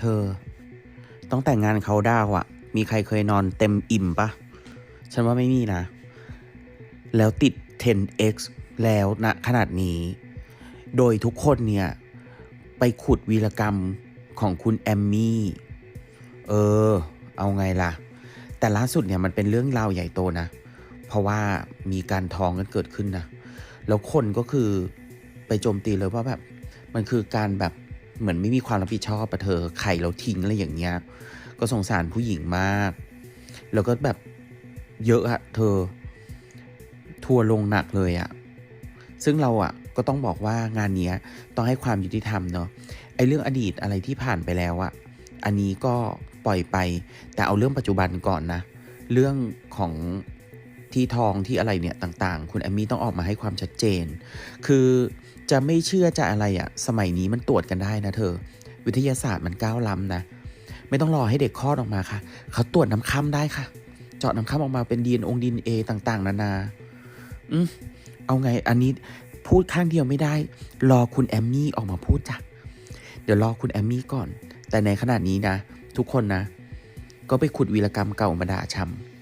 เธอ ต้องแต่งงานเขาดาวอะมีใครเคยนอนเต็มอิ่มปะฉันว่าไม่มีนะ แล้วติด 10x แล้วนะขนาดนี้ โดยทุกคนเนี่ย ไปขุดวีรกรรมของคุณแอมมี่ เออ เอาไงล่ะ แต่ล่าสุดเนี่ยมันเป็นเรื่องราวใหญ่โตนะ เพราะว่ามีการท้องกันเกิดขึ้นนะ แล้วคนก็คือไปโจมตีเลยว่าแบบ มันคือการแบบ เหมือนไม่มีความรับผิดชอบปะเธอไข่เราทิ้งอะไรอย่างเงี้ย ก็สงสารผู้หญิงมาก แล้วก็แบบเยอะอะเธอ ทัวร์ลงหนักเลยอะซึ่งเราอะก็ต้องบอกว่างานเนี้ยต้องให้ความยุติธรรมเนาะไอเรื่องอดีตอะไรที่ผ่านไปแล้วอะอันนี้ก็ปล่อยไป แต่เอาเรื่องปัจจุบันก่อนนะ เรื่องของที่ทองที่อะไรเนี่ยต่างๆ คุณแอมมี่ต้องออกมาให้ความชัดเจน คือ จะไม่เชื่อจะอะไรอะสมัยนี้มันตรวจกันได้นะเธอ วิทยาศาสตร์มันก้าวล้ำนะ ไม่ต้องรอให้เด็กคลอดออกมาค่ะ เขาตรวจน้ำค้ำได้ค่ะ เจาะน้ำค้ำออกมาเป็นดีเอ็นองดีเอต่างๆ นานา อืมเอาไงอันนี้พูดข้างเดียวไม่ได้ รอคุณแอมมี่ออกมาพูดจ้ะเดี๋ยวรอคุณแอมมี่ก่อน แต่ในขณะนี้นะ ทุกคนนะ ก็ไปขุดวีรกรรมเก่ามาด่าช้ำ